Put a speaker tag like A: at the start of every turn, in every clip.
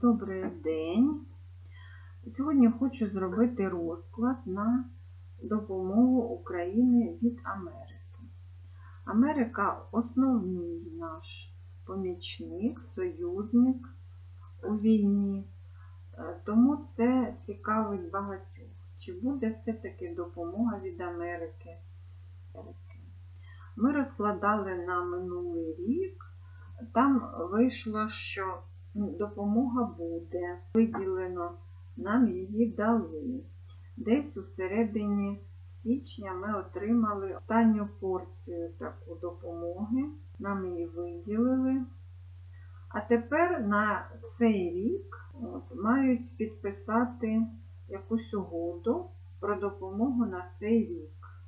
A: Добрий день. Сьогодні хочу зробити розклад на допомогу України від Америки. Америка основний наш помічник, союзник у війні, Е, тому це цікавить багатьох. Чи буде все-таки допомога від Америки? Ми розкладали на минулий рік. Там вийшло, що допомога буде, виділено, нам її дали. Десь у середині січня ми отримали останню порцію таку допомоги, нам її виділили. А тепер на цей рік от, мають підписати якусь угоду про допомогу на цей рік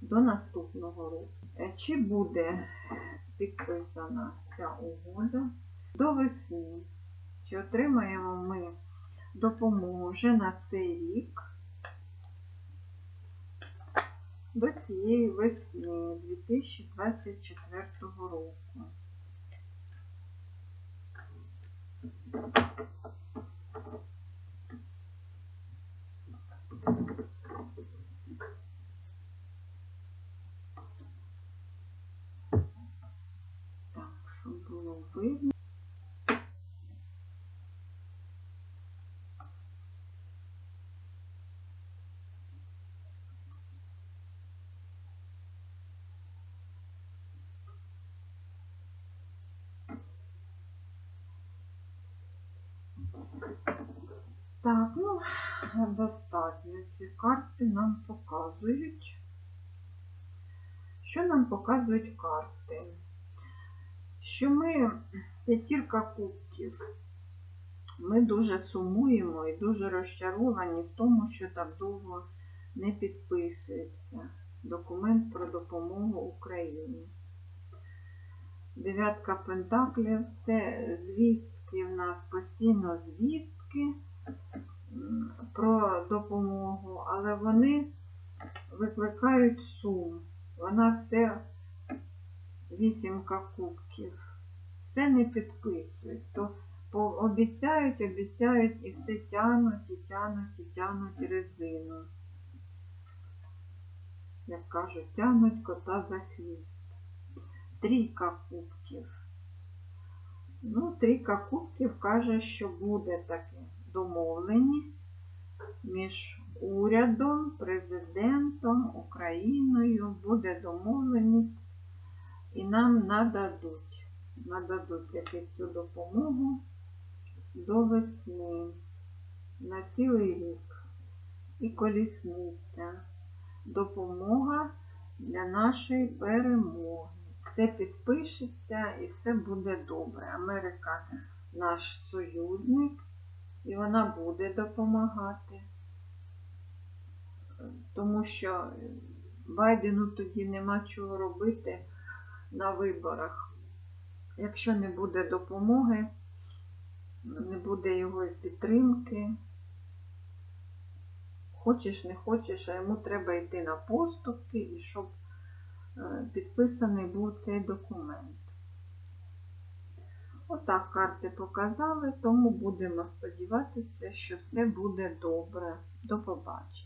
A: до наступного року. Чи буде підписана ця угода до весни? Чи отримаємо ми допомогу вже на цей рік до цієї весни 2024 року? Так, щоб було видно. Так, ну, достатньо. Ці карти нам показують. Що нам показують карти? Що ми, п'ятірка кубків, ми дуже сумуємо і дуже розчаровані в тому, що так довго не підписується документ про допомогу Україні. Дев'ятка пентаклів це звістки в нас постійно звістки про допомогу, але вони викликають сум. Вона все вісімка кубків. Все не підписують. То обіцяють, обіцяють і все тянуть, і тянуть, і тянуть резину. Як кажуть, тянуть кота за хвіст. Трійка кубків. Ну, трійка кубків каже, що буде таке домовленість між урядом, президентом, Україною, буде домовленість і нам нададуть, нададуть якусь цю допомогу до весни на цілий рік. І колісниця. Допомога для нашої перемоги. Все підпишеться і все буде добре. Америка наш союзник, і вона буде допомагати. Тому що Байдену тоді нема чого робити на виборах. Якщо не буде допомоги, не буде його підтримки. Хочеш, не хочеш, а йому треба йти на поступки і щоб підписаний був цей документ. Отак карти показали, тому будемо сподіватися, що все буде добре. До побачення.